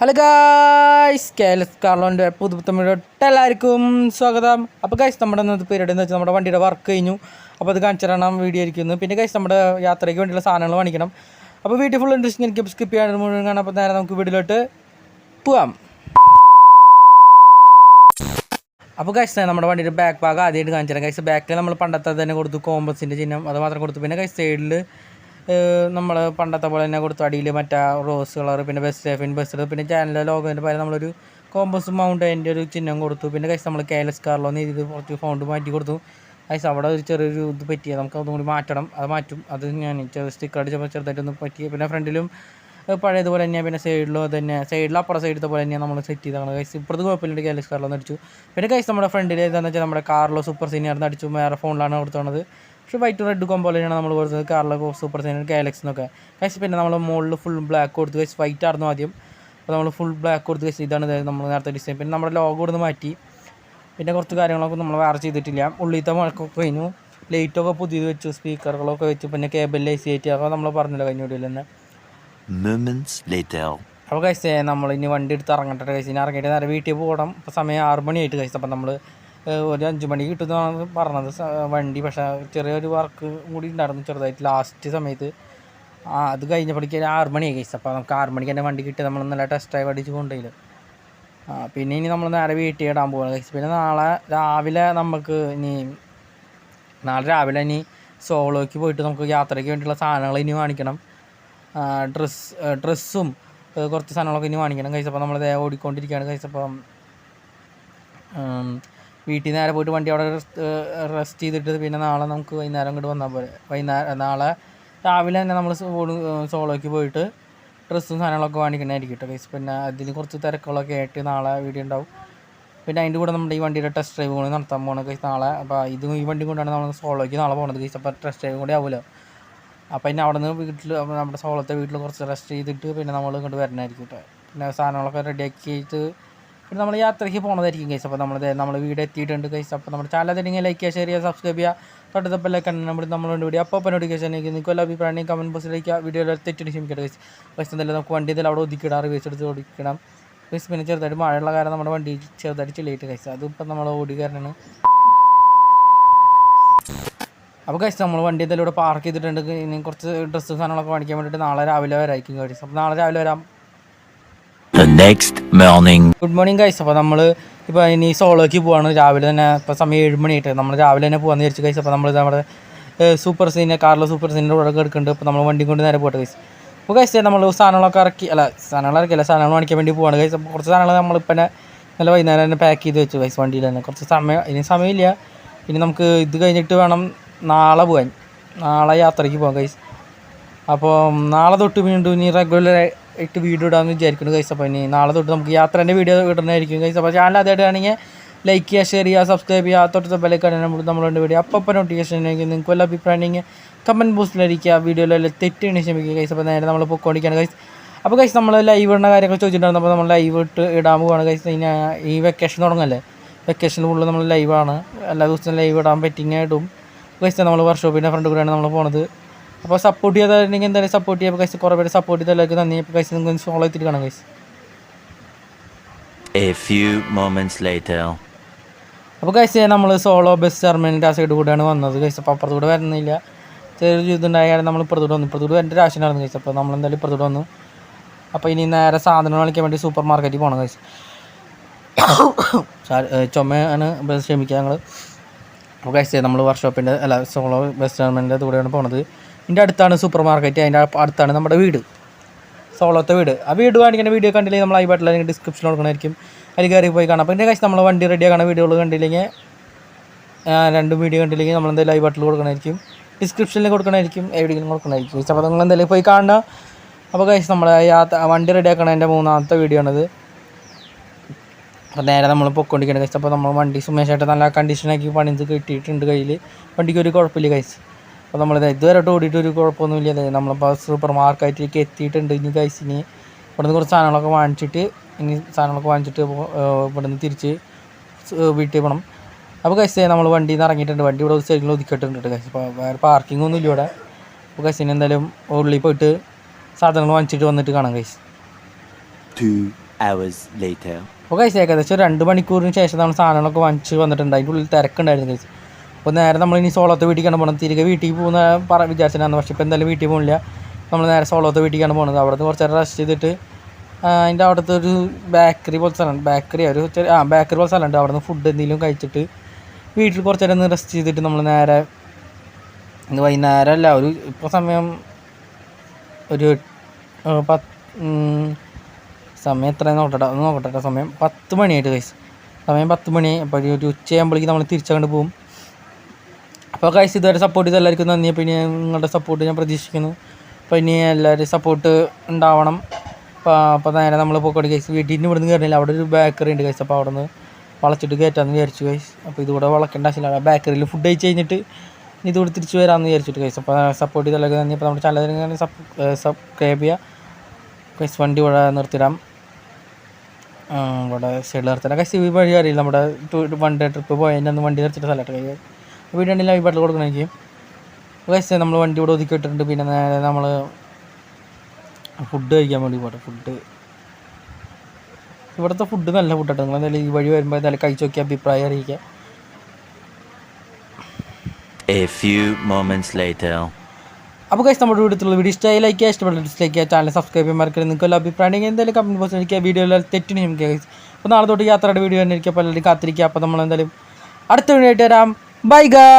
Hello guys കേലസ് കാർലോന്റെ പുതുപുത്തമിഴോട്ട് എല്ലാവർക്കും സ്വാഗതം. അപ്പോൾ ഗൈസ് നമ്മുടെ ഇന്നത്തെ പീരീഡ് എന്ന് വെച്ചാൽ നമ്മുടെ വണ്ടിയുടെ വർക്ക് കഴിഞ്ഞു. അപ്പോൾ അത് കാണിച്ചു തരണം വീഡിയോ ഇരിക്കുന്നു പിന്നെ ഗൈസ് നമ്മുടെ യാത്രയ്ക്ക് വേണ്ടിയുള്ള സാധനങ്ങൾ വാങ്ങിക്കണം. അപ്പോൾ വീട്ടിൽ ഫുൾ ഇൻട്രസ്റ്റ് എനിക്ക് സ്കിപ്പ് ചെയ്യാൻ മുഴുവൻ കാണാം. അപ്പോൾ നേരെ നമുക്ക് വീട്ടിലോട്ട് പോവാം. അപ്പോൾ ഗൈസ് നമ്മുടെ വണ്ടിയുടെ ബാക്ക് ഭാഗം ആദ്യമായിട്ട് കാണിച്ചു തരാം. ഗൈസ് ബാക്കിൽ നമ്മൾ പണ്ടത്തെ തന്നെ കൊടുത്തു. കോമ്പസിന്റെ ചിഹ്നം. അത് മാത്രം കൊടുത്തു. പിന്നെ ഗൈസ് സൈഡിൽ നമ്മൾ പണ്ടത്തെ പോലെ തന്നെ കൊടുത്തു അടിയിൽ മറ്റേ റോസ് കളർ പിന്നെ ബസ് സ്റ്റെഫിൻ ബസ് പിന്നെ ചാനലിലെ ലോഗോന്റെ പകരം നമ്മളൊരു കോമ്പസ് മൗണ്ടൈന്റെ ഒരു ചിഹ്നം കൊടുത്തു. പിന്നെ കഴിച്ച് നമ്മൾ കെ എൽ എസ് കാറിലോ എന്ന് എഴുതി കുറച്ച് ഫൗണ്ട് മാറ്റി കൊടുത്തു. കഴിച്ച് അവിടെ ഒരു ചെറിയൊരു ഇത് പറ്റിയത് നമുക്ക് അതും കൂടി മാറ്റണം. അത് മാറ്റും. അത് ഞാൻ ചെറിയ സ്റ്റിക്കർ അടിച്ചപ്പോൾ ചെറുതായിട്ടൊന്ന് പറ്റി പിന്നെ ഫ്രണ്ടിലും പഴയതുപോലെ തന്നെയാണ് പിന്നെ സൈഡിലോ തന്നെ. സൈഡിൽ അപ്പുറം സൈഡിലത്തെ പോലെ നമ്മൾ സെറ്റ് ചെയ്താണ് കൈസ് ഇപ്പുറത്ത് കുഴപ്പമില്ല കെ എൽ അടിച്ചു. പിന്നെ കൈസ് നമ്മുടെ ഫ്രണ്ടിൽ ഏതാണെന്ന് വെച്ചാൽ നമ്മുടെ കാറിലോ സൂപ്പർ സീനിയറിന് അടിച്ചു. വേറെ ഫോണിലാണ് കൊടുത്തത് പക്ഷേ വൈറ്റ് റെഡ് കോമ്പോ തന്നെയാണ് നമ്മൾ കൊടുത്തത് കാറിലോ സൂപ്പർ സൈനർ ഗാലക്സ് എന്നൊക്കെ കഴിച്ച് പിന്നെ നമ്മൾ മുകളിൽ ഫുൾ ബ്ലാക്ക് കൊടുത്ത് കഴിച്ച് വൈറ്റ് ആയിരുന്നു ആദ്യം. അപ്പോൾ നമ്മൾ ഫുൾ ബ്ലാക്ക് കൊടുത്ത് കഴിച്ച് ഇതാണ് നമ്മൾ നേരത്തെ ഡിസൈൻ പിന്നെ നമ്മുടെ ലോഗോ കൊടുത്ത് മാറ്റി. പിന്നെ കുറച്ച് കാര്യങ്ങളൊക്കെ നമ്മൾ വേറെ ചെയ്തിട്ടില്ല. ഉള്ളിത്തെ മുഴക്കൊക്കെ കഴിഞ്ഞു. ലൈറ്റൊക്കെ പുതിയത് വെച്ചു സ്പീക്കറുകളൊക്കെ വെച്ചു. പിന്നെ കേബിൾ ഐ സി ഐറ്റി അപ്പോൾ നമ്മൾ പറഞ്ഞില്ല കഴിഞ്ഞ വീഡിയോയിൽ തന്നെ. അപ്പോൾ കഴിച്ചേ നമ്മൾ ഇനി വണ്ടി എടുത്ത് ഇറങ്ങട്ടെ കഴിച്ച് ഇനി ഇറങ്ങിയിട്ട് നേരെ വീട്ടിൽ പോകണം. ഇപ്പോൾ സമയം ആറ് മണിയായിട്ട് കഴിച്ചു അപ്പം നമ്മൾ ഒരു അഞ്ച് മണി കിട്ടുന്നതാണ് പറഞ്ഞത്. വണ്ടി. പക്ഷേ ചെറിയൊരു വർക്ക് കൂടി ഉണ്ടായിരുന്നു ചെറുതായിട്ട് ലാസ്റ്റ് സമയത്ത്. അത് കഴിഞ്ഞപ്പോഴേക്കും ആറ് മണിയായി കഴിച്ചു അപ്പോൾ നമുക്ക് ആറ് മണിക്ക് തന്നെ വണ്ടി കിട്ടി. നമ്മൾ നല്ല ടെസ്റ്റ് ഡ്രൈവ് അടിച്ച് കൊണ്ടുപോയില്ല. പിന്നെ ഇനി നമ്മൾ നേരെ വീട്ടിൽ ഇടാൻ പോകണം കഴിച്ചു പിന്നെ നാളെ രാവിലെ നമുക്ക് ഇനി നാളെ രാവിലെ ഇനി സോളോയ്ക്ക് പോയിട്ട് നമുക്ക് യാത്രയ്ക്ക് വേണ്ടിയുള്ള സാധനങ്ങൾ ഇനി വാങ്ങിക്കണം. ഡ്രസ് ഡ്രസ്സും കുറച്ച് സാധനങ്ങളൊക്കെ ഇനി വാങ്ങിക്കണം കഴിച്ചപ്പോൾ നമ്മൾ ദേ ഓടിക്കൊണ്ടിരിക്കുകയാണ് കഴിച്ചപ്പം വീട്ടിൽ നിന്ന് നേരെ പോയിട്ട് വണ്ടി അവിടെ റെസ്റ്റ് ചെയ്തിട്ട് പിന്നെ നാളെ നമുക്ക് വൈകുന്നേരം ഇങ്ങോട്ട് വന്നാൽ പോലെ വൈകുന്നേരം നാളെ രാവിലെ തന്നെ നമ്മൾ സോളോയ്ക്ക് പോയിട്ട് ഡ്രസ്സും സാധനങ്ങളൊക്കെ വാങ്ങിക്കണമായിരിക്കും കേട്ടോ ഗൈസ് പിന്നെ അതിന് കുറച്ച് തിരക്കുകളൊക്കെ ആയിട്ട് നാളെ വീഡിയോ ഉണ്ടാവും. പിന്നെ അതിന്റെ കൂടെ നമ്മുടെ ഈ വണ്ടിയുടെ ടെസ്റ്റ് ഡ്രൈവ് കൂടി നടത്താൻ പോകണം ഗൈസ് നാളെ. അപ്പോൾ ഇത് ഈ വണ്ടി കൊണ്ടാണ് നമ്മൾ സോളോയ്ക്ക് നാളെ പോകുന്നത് ഗൈസ് അപ്പോൾ ടെസ്റ്റ് ഡ്രൈവ് കൂടി ആവുമല്ലോ അപ്പോൾ പിന്നെ അവിടെ നിന്ന് വീട്ടിൽ നമ്മുടെ സോളത്തെ വീട്ടിൽ കുറച്ച് റെസ്റ്റ് ചെയ്തിട്ട് പിന്നെ നമ്മൾ ഇങ്ങോട്ട് വരണമായിരിക്കും കേട്ടോ. പിന്നെ സാധനങ്ങളൊക്കെ റെഡിയാക്കിയിട്ട് പിന്നെ നമ്മൾ യാത്രയ്ക്ക് പോകണതായിരിക്കും കേസ് അപ്പോൾ നമ്മൾ നമ്മൾ വീട് എത്തിയിട്ടുണ്ട് കേസ് അപ്പോൾ നമ്മുടെ ചാനൽ തന്നെ ലൈക്ക് ചെയ്യുക ഷെയർ ചെയ്യുക സബ്സ്ക്രൈബ് ചെയ്യുക. തൊട്ടത്തപ്പല്ലേ കണ്ണു നമ്മൾ നമ്മളുണ്ട് വീഡിയോ അപ്പോൾ നോട്ടിഫിക്കേഷൻ നിങ്ങൾക്ക് എല്ലാ അഭിപ്രായം കമന്റ് ബോക്സിലേക്ക് വീഡിയോ തെറ്റിട്ട് ക്ഷമിക്കട്ടെ കേസ് പക്ഷേ എന്തായാലും നമുക്ക് വണ്ടി എന്തായാലും അവിടെ ഒതുക്കിയിടാം റിവേഴ്സ് എടുത്ത് ഓടിക്കണം. ഗൈസ് പിന്നെ ചെറുതായിട്ട് മഴയുള്ള കാരണം നമ്മുടെ വണ്ടി ചെറുതായിട്ട് ചില്ലിയിട്ട് ഗൈസ് അതിപ്പോൾ നമ്മൾ ഓടി കാരണമാണ് അപ്പോൾ കഴിച്ച് നമ്മൾ വണ്ടി എന്തായാലും ഇവിടെ പാർക്ക് ചെയ്തിട്ടുണ്ട്. ഇനി കുറച്ച് ഡ്രസ്സ് സാധനങ്ങളൊക്കെ മേടിക്കാൻ വേണ്ടിയിട്ട് നാളെ രാവിലെ വരായിരിക്കും കഴിച്ചു അപ്പോൾ നാളെ രാവിലെ വരാം. The next morning. Good morning guys അപ്പോൾ നമ്മൾ ഇപ്പോൾ ഇനി സോളോയ്ക്ക് പോവാണ്. രാവിലെ തന്നെ ഇപ്പോൾ സമയം ഏഴ് മണിയായിട്ട്. നമ്മൾ രാവിലെ തന്നെ പോകാമെന്ന് വിചാരിച്ചു കഴിച്ച് അപ്പോൾ നമ്മൾ നമ്മുടെ സൂപ്പർ സീനിയർ കാറിലെ സൂപ്പർ സീനിയർ ഇവിടെ എടുക്കുന്നുണ്ട്. അപ്പോൾ നമ്മൾ വണ്ടി കൊണ്ട് നേരെ പോട്ടെ കഴിച്ച് അപ്പോൾ കഴിച്ച് നമ്മൾ സാധനങ്ങളൊക്കെ ഇറക്കി അല്ല സാധനങ്ങൾ ഇറക്കിയല്ല സാധനങ്ങൾ വാങ്ങിക്കാൻ വേണ്ടി പോവാണ് കഴിച്ച് അപ്പോൾ കുറച്ച് സാധനങ്ങൾ നമ്മളിപ്പോൾ തന്നെ നല്ല വൈകുന്നേരം തന്നെ പാക്ക് ചെയ്ത് വെച്ചു കഴിച്ച് വണ്ടിയിൽ തന്നെ. കുറച്ച് സമയം ഇനി സമയമില്ല. ഇനി നമുക്ക് ഇത് കഴിഞ്ഞിട്ട് വേണം നാളെ പോകാൻ നാളെ യാത്രയ്ക്ക് പോകാം കഴിച്ച് അപ്പോൾ നാളെ തൊട്ട് വീണ്ടും ഇനി റെഗുലർ ആയിട്ട് വീഡിയോ ഇടാമെന്ന് വിചാരിക്കുന്നു കൈസ് അപ്പോൾ ഇനി നാളെ തൊട്ട് നമുക്ക് യാത്രേന്റെ വീഡിയോ ഇടുന്നതായിരിക്കും കൈസ് അപ്പോൾ ചാനൽ ആദ്യമായിട്ട് ആണെങ്കിൽ ലൈക്ക് ചെയ്യുക ഷെയർ ചെയ്യുക സബ്സ്ക്രൈബ് ചെയ്യുക തൊട്ട് ബെല്ലൈക്കാണ് നമ്മൾ നമ്മളുടെ വീഡിയോ അപ്പം അപ്പം നോട്ടിഫിക്കേഷൻ ഉണ്ടെങ്കിൽ നിങ്ങൾക്ക് വല്ല അഭിപ്രായം ഉണ്ടെങ്കിൽ കമന്റ് ബോക്സിലിരിക്കുക വീഡിയോയിലെല്ലാം തെറ്റിന് ക്ഷമിക്കുക കൈസ് അപ്പോൾ നേരെ നമ്മൾ പൊക്കോണ്ടിരിക്കുകയാണ് കൈസ് അപ്പോൾ കൈസ് നമ്മൾ ലൈവ് ഇടുന്ന കാര്യങ്ങൾ ചോദിച്ചിട്ടുണ്ടായിരുന്നു. അപ്പോൾ നമ്മൾ ലൈവ് ഇട്ട് ഇടാൻ പോവാണ് കൈസ് ഇനി ഈ വെക്കേഷൻ തുടങ്ങല്ലേ? വെക്കേഷൻ ഫുള്ള് നമ്മൾ ലൈവാണ് എല്ലാ ദിവസവും ലൈവ് ഇടാൻ പറ്റിങ്ങായിട്ടും കൈസ് നമ്മൾ വർക്ക്ഷോപ്പിന്റെ ഫ്രണ്ട് കൂടെയാണ് നമ്മൾ പോണത്. അപ്പോൾ സപ്പോർട്ട് ചെയ്തായിരുന്നെങ്കിൽ എന്തായാലും സപ്പോർട്ട് ചെയ്യാം. കൈസ് കുറേ പേര് സപ്പോർട്ട് ചെയ്തല്ലാവർക്കും നന്ദി. അപ്പോൾ കൈസ് നിങ്ങൾക്ക് ഫോളോ ചെയ്തിട്ട് കാണാം കൈസ് A few moments later. അപ്പോൾ കൈസ് നമ്മൾ സോളോ ബസ് ടെർമിനലിന്റെ ആ സൈഡ് കൂടെയാണ് വന്നത് കൈസ് അപ്പോൾ അപ്പുറത്ത് കൂടെ വരുന്നില്ല. ചെറിയൊരു ഇതുണ്ടായാലും നമ്മൾ ഇപ്പുറത്തൂടെ വന്നു. ഇപ്പുറത്തൂടെ വരേണ്ട ഒരു ആവശ്യമായിരുന്നു കൈസ് അപ്പോൾ നമ്മൾ എന്തായാലും ഇപ്പുറത്തോട്ട് വന്നു. അപ്പോൾ ഇനി നേരെ സാധനം വാങ്ങിക്കാൻ വേണ്ടി സൂപ്പർ മാർക്കറ്റിൽ പോകണം കൈസ് ചുമയാണ് ബസ് ക്ഷമിക്കുക ഞങ്ങൾ അപ്പോൾ കഴിച്ചത് നമ്മൾ വർക്ക്ഷോപ്പിന്റെ അല്ല സോളോ ബസ് ടെർമിനലിന്റെ കൂടെയാണ് പോണത്. ഇതിന്റെ അടുത്താണ് സൂപ്പർ മാർക്കറ്റ് അതിന്റെ അടുത്താണ് നമ്മുടെ വീട്. സോളത്തെ വീട്. ആ വീട് കാണിക്കുന്ന വീഡിയോ കണ്ടില്ലെങ്കിൽ നമ്മൾ ഐ ബട്ടിൽ അല്ലെങ്കിൽ ഡിസ്ക്രിപ്ഷനിൽ കൊടുക്കണമായിരിക്കും അതിൽ കയറി പോയി കാണാം. അപ്പോൾ ഇതിന്റെ കാശ് നമ്മൾ വണ്ടി റെഡിയാക്കണ വീഡിയോകൾ കണ്ടില്ലെങ്കിൽ രണ്ട് വീഡിയോ കണ്ടില്ലെങ്കിൽ നമ്മൾ എന്തായാലും ഐ ബട്ടിൽ കൊടുക്കണമായിരിക്കും ഡിസ്ക്രിപ്ഷനിൽ കൊടുക്കണമായിരിക്കും എവിടെയെങ്കിലും കൊടുക്കണമായിരിക്കും അപ്പോൾ നിങ്ങൾ എന്തായാലും പോയി കാണുക. അപ്പോൾ കഴിച്ച് നമ്മൾ യാത്ര വണ്ടി റെഡിയാക്കണതിന്റെ മൂന്നാമത്തെ വീഡിയോ ആണിത്. അപ്പോൾ നേരെ നമ്മൾ പൊയ്ക്കൊണ്ടിരിക്കുകയാണ് കഴിച്ചപ്പോൾ നമ്മൾ വണ്ടി സുമേഷായിട്ട് നല്ല കണ്ടീഷനാക്കി പണിത് കിട്ടിയിട്ടുണ്ട് കയ്യിൽ വണ്ടിക്ക് ഒരു കുഴപ്പമില്ല കഴിച്ച് അപ്പോൾ നമ്മൾ ഇതുവരെ ഓടിയിട്ട് ഒരു കുഴപ്പമൊന്നുമില്ല. നമ്മളിപ്പോൾ സൂപ്പർ മാർക്കറ്റിലേക്ക് എത്തിയിട്ടുണ്ട് ഇനി കഴിച്ച് ഇനി. ഇവിടുന്ന് കുറച്ച് സാധനങ്ങളൊക്കെ വാങ്ങിച്ചിട്ട് ഇനി സാധനങ്ങളൊക്കെ വാങ്ങിച്ചിട്ട് ഇവിടുന്ന് തിരിച്ച് വീട്ടിൽ പോകണം അപ്പോൾ കഴിച്ച് നമ്മൾ വണ്ടിയിൽ നിന്ന് ഇറങ്ങിയിട്ടുണ്ട്. വണ്ടി ഇവിടെ ഒരു സൈഡിൽ ഒതുക്കിയിട്ടുണ്ട് കഴിച്ച് അപ്പോൾ വേറെ പാർക്കിംഗ് ഒന്നും ഇല്ല ഇവിടെ. അപ്പോൾ കഴിച്ചിന് എന്തായാലും ഉള്ളിൽ പോയിട്ട് സാധനങ്ങൾ വാങ്ങിച്ചിട്ട് വന്നിട്ട് കാണാം later. അപ്പോൾ കഴിച്ച് ഏകദേശം രണ്ട് മണിക്കൂറിന് ശേഷം നമ്മൾ സാധനങ്ങളൊക്കെ വാങ്ങിച്ച് വന്നിട്ടുണ്ട്. അതിന്റെ ഉള്ളിൽ തിരക്കുണ്ടായിരുന്നു കഴിച്ച് അപ്പോൾ നേരെ നമ്മൾ ഇനി സോളത്തെ വീട്ടിലേക്കാണ് പോകണം. തിരികെ വീട്ടിൽ പോകുന്ന പറ വിചാരിച്ചാണ് പക്ഷേ ഇപ്പോൾ എന്തായാലും വീട്ടിൽ പോകുന്നില്ല നമ്മൾ നേരെ സോളത്തെ വീട്ടിലേക്കാണ് പോകുന്നത് അവിടെ നിന്ന് കുറച്ച് നേരം റെസ്റ്റ് ചെയ്തിട്ട് അതിന്റെ അവിടുത്തെ ഒരു ബേക്കറി പോലെ സ്ഥലമുണ്ട് ബേക്കറി ഒരു ചെറിയ ആ ബേക്കറി പോലെ സ്ഥലമുണ്ട് അവിടെ നിന്ന് ഫുഡ് എന്തെങ്കിലും കഴിച്ചിട്ട് വീട്ടിൽ കുറച്ച് നേരം ഒന്ന് റെസ്റ്റ് ചെയ്തിട്ട് നമ്മൾ നേരെ ഇന്ന് വൈകുന്നേരം അല്ല ഒരു ഇപ്പോൾ സമയം ഒരു പത്ത് സമയം എത്രയാണ് നോക്കട്ടെ ഒന്ന് നോക്കട്ടെ സമയം. പത്ത് മണിയായിട്ട് കഴിച്ചു സമയം പത്ത് മണി. അപ്പോൾ ഒരു ഉച്ചയാകുമ്പോഴേക്കും നമ്മൾ തിരിച്ചങ്ങോട്ട് പോകും. അപ്പോൾ കൈസ് ഇതുവരെ സപ്പോർട്ട് ചെയ്ത് എല്ലാവർക്കും നന്ദി. അപ്പോൾ ഇനി നിങ്ങളുടെ സപ്പോർട്ട് ഞാൻ പ്രതീക്ഷിക്കുന്നു. അപ്പോൾ ഇനി എല്ലാവരും സപ്പോർട്ട് ഉണ്ടാവണം. അപ്പോൾ അപ്പോൾ നേരെ നമ്മൾ പോക്കോട് കൈസ് വീട്ടിൽ നിന്ന് ഇവിടുന്ന് കയറിയില്ല അവിടെ ഒരു ബേക്കറി ഉണ്ട് കൈസ് അപ്പോൾ അവിടെ നിന്ന് വളച്ചിട്ട് കയറ്റാമെന്ന് വിചാരിച്ചു കൈസ് അപ്പോൾ ഇതുകൂടെ വളക്കേണ്ട ആവശ്യമില്ല. ബേക്കറിയിൽ ഫുഡ് കഴിച്ച് കഴിഞ്ഞിട്ട് ഇതുകൂടെ തിരിച്ച് വരാമെന്ന് വിചാരിച്ചിട്ട് കൈസ് അപ്പോൾ സപ്പോർട്ട് ചെയ്ത് എല്ലാവർക്കും നന്ദി. അപ്പോൾ നമ്മുടെ ചാനൽ സബ്സ്ക്രൈബ് ചെയ്യുക കൈസ് വണ്ടി ഇവിടെ നിർത്തിടാം. ഇവിടെ സൈഡിൽ നിർത്തിടാം. ഈ വഴി അറിയില്ല. നമ്മുടെ വണ്ടി ട്രിപ്പ് പോയതിന്റെ അന്ന് വണ്ടി നിർത്തിയിട്ട് സ്ഥലമായിട്ട് കൈ വീഡിയോ ഉണ്ടെങ്കിൽ ഈ ബട്ടിൽ കൊടുക്കണം എനിക്ക് കൈസ് നമ്മൾ വണ്ടി ഇവിടെ ഒതുക്കി ഇട്ടിട്ടുണ്ട്. പിന്നെ നേരെ നമ്മൾ ഫുഡ് കഴിക്കാൻ വേണ്ടി പോട്ടെ. ഫുഡ് ഇവിടുത്തെ ഫുഡ് നല്ല ഫുഡാണ് നിങ്ങൾ എന്തായാലും ഈ വഴി വരുമ്പോൾ എന്തായാലും കഴിച്ച് നോക്കി അഭിപ്രായം അറിയിക്കാം. A few moments later. അപ്പോൾ കഴിച്ച് നമ്മുടെ വീട്ടിലുള്ള വീഡിയോ ഇഷ്ടമായി ലൈക്ക് ചെയ്യുക ഇഷ്ടപ്പെട്ട ഡിസ്ലൈക്ക് ചെയ്യുക ചാനൽ സബ്സ്ക്രൈബ് ചെയ്യാൻ മറക്കരുത്. നിങ്ങൾക്ക് വല്ല അഭിപ്രായം എന്തായാലും കമന്റ് ബോക്സിൽ എനിക്ക് വീഡിയോയിൽ തെറ്റിന് നമുക്ക് അപ്പോൾ നാളെ തൊട്ട് യാത്രയുടെ വീഡിയോ തന്നെ എനിക്ക് അപ്പോൾ എല്ലാവരും കാത്തിരിക്കുക അപ്പോൾ നമ്മൾ എന്തായാലും അടുത്ത വീഡിയോ ആയിട്ട് വരാം. Bye guys